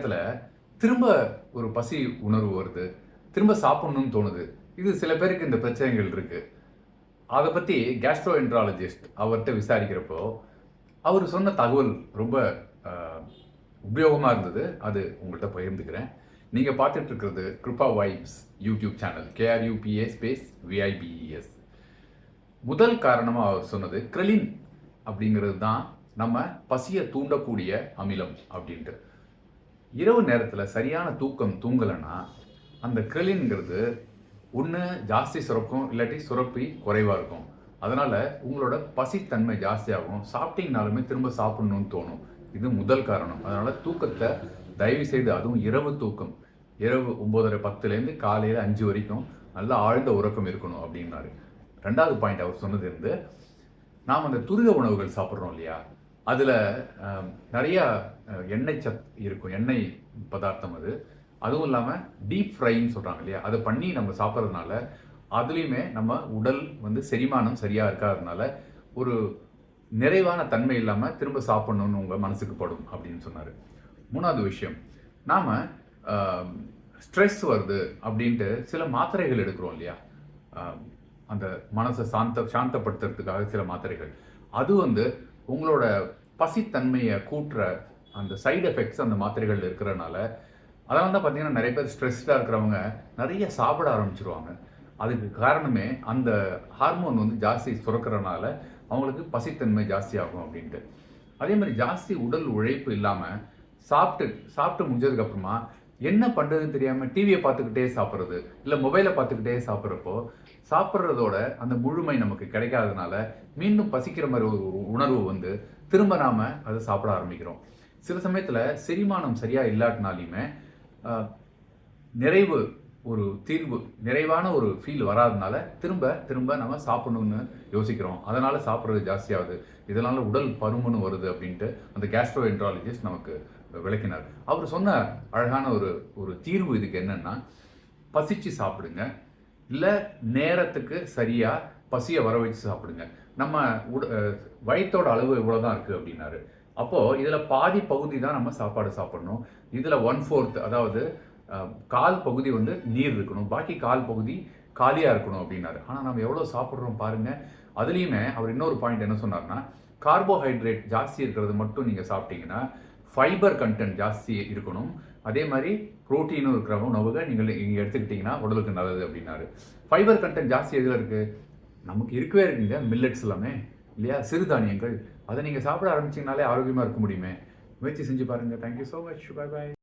நேரத்தில் திரும்ப ஒரு பசி உணர்வு வருது. திரும்ப சாப்பிட்ணும்னு தோணுது. இது சில பேருக்கு இந்த பிரச்சனைகள் இருக்குது அதை பற்றி கேஸ்ட்ரோ என்ட்ராலஜிஸ்ட் அவர்கிட்ட விசாரிக்கிறப்போ அவர் சொன்ன தகவல் ரொம்ப உபயோகமாக இருந்தது. அது உங்கள்கிட்ட பகிர்ந்துக்கிறேன். நீங்கள் பார்த்துட்டு இருக்கிறது Krupa vibes YouTube channel. KRUPA space VIBES முதல் காரணமாக அவர் சொன்னது கிரெலின் அப்படிங்கிறது தான் நம்ம பசியை தூண்டக்கூடிய அமிலம் அப்படின்ட்டு. இரவு நேரத்தில் சரியான தூக்கம் தூங்கலைன்னா அந்த கிரெலின்ங்கிறது ஒன்று ஜாஸ்தி சுரக்கும் இல்லாட்டி சுரப்பி குறைவாக இருக்கும். அதனால் உங்களோட பசித்தன்மை ஜாஸ்தியாகும். சாப்பிட்டீங்கனாலுமே திரும்ப சாப்பிடணும்னு தோணும். இது முதல் காரணம். அதனால் தூக்கத்தை தயவு செய்து அதுவும் இரவு தூக்கம். இரவு ஒம்போதரை பத்துலேருந்து காலையில் அஞ்சு வரைக்கும் நல்லா ஆழ்ந்த உறக்கம் இருக்கணும் அப்படின்னாரு. ரெண்டாவது பாயிண்ட் அவர் சொன்னது இருந்து நாம் அந்த துரித உணவுகள் சாப்பிட்றோம் இல்லையா? அதில் நிறையா எண்ணெய் சத் இருக்கும் எண்ணெய் பதார்த்தம் அது. அதுவும் இல்லாமல் டீப் ஃப்ரைன்னு சொல்கிறாங்க இல்லையா? அதை பண்ணி நம்ம சாப்பிட்றதுனால அதுலேயுமே நம்ம உடல் வந்து செரிமானம் சரியாக இருக்காததுனால ஒரு நிறைவான தன்மை இல்லாமல் திரும்ப சாப்பிட்ணுன்னு உங்கள் மனசுக்கு படும் அப்படின்னு சொன்னார். மூணாவது விஷயம் நாம் ஸ்ட்ரெஸ் வருது அப்படின்ட்டு சில மாத்திரைகள் எடுக்கிறோம் இல்லையா? அந்த மனசை சாந்த சாந்தப்படுத்துறதுக்காக சில மாத்திரைகள். அது வந்து உங்களோட பசித்தன்மையை கூட்டுற அந்த சைடு எஃபெக்ட்ஸ் அந்த மாத்திரைகள் இருக்கிறனால அதனால தான் பார்த்தீங்கன்னா நிறைய பேர் ஸ்ட்ரெஸ்டாக இருக்கிறவங்க நிறைய சாப்பிட ஆரம்பிச்சிருவாங்க. அதுக்கு காரணமே அந்த ஹார்மோன் வந்து ஜாஸ்தி சுரக்கிறனால அவங்களுக்கு பசித்தன்மை ஜாஸ்தி ஆகும் அப்படின்ட்டு. அதே மாதிரி ஜாஸ்தி உடல் உழைப்பு இல்லாமல் சாப்பிட்டு சாப்பிட்டு முடிஞ்சதுக்கப்புறமா என்ன பண்ணுறதுன்னு தெரியாமல் டிவியை பார்த்துக்கிட்டே சாப்பிட்றது இல்லை மொபைலை பார்த்துக்கிட்டே சாப்பிட்றப்போ சாப்பிட்றதோட அந்த முழுமை நமக்கு கிடைக்காதனால மீண்டும் பசிக்கிற மாதிரி ஒரு உணர்வு வந்து திரும்ப நாம அதை சாப்பிட ஆரம்பிக்கிறோம். சில சமயத்தில் செரிமானம் சரியாக இல்லாட்டினாலையுமே நிறைவு ஒரு தீர்வு நிறைவான ஒரு ஃபீல் வராதனால திரும்ப திரும்ப நம்ம சாப்பிடணும்னு யோசிக்கிறோம். அதனால சாப்பிட்றது ஜாஸ்தியாகுது. இதனால உடல் பருமன் வருது அப்படின்ட்டு அந்த கேஸ்ட்ரோ என்ட்ராலஜிஸ்ட் நமக்கு விளக்கினார். அவர் சொன்ன அழகான ஒரு ஒரு தீர்வு இதுக்கு என்னென்னா பசிச்சு சாப்பிடுங்க. இல்லை நேரத்துக்கு சரியாக பசியை வர வச்சு சாப்பிடுங்க. நம்ம உட வயிற்றோட அளவு இவ்வளோ தான் இருக்குது அப்படின்னாரு. அப்போது இதில் பாதி பகுதி தான் நம்ம சாப்பாடு சாப்பிடணும். இதில் ஒன் ஃபோர்த் அதாவது கால் பகுதி வந்து நீர் இருக்கணும். பாக்கி கால் பகுதி காலியாக இருக்கணும் அப்படின்னாரு. ஆனால் நம்ம எவ்வளோ சாப்பிட்றோம் பாருங்கள் அதுலேயுமே அவர் இன்னொரு பாயிண்ட் என்ன சொன்னார்னா கார்போஹைட்ரேட் ஜாஸ்தி இருக்கிறது மட்டும் நீங்கள் சாப்பிட்டீங்கன்னா ஃபைபர் கண்டென்ட் ஜாஸ்தி இருக்கணும். அதே மாதிரி புரோட்டீனும் இருக்கிற உணவுகள் நீங்கள் நீங்கள் எடுத்துக்கிட்டிங்கன்னா உடலுக்கு நல்லது அப்படின்னாரு. ஃபைபர் கண்டென்ட் ஜாஸ்தி எதில் இருக்குது நமக்கு இருக்கவே இருக்குங்க மில்லட்ஸ் எல்லாமே இல்லையா? சிறுதானியங்கள் அதை நீங்கள் சாப்பிட ஆரம்பிச்சிங்கனாலே ஆரோக்கியமாக இருக்க முடியுமே. முயற்சி செஞ்சு பாருங்கள் thank you so much bye bye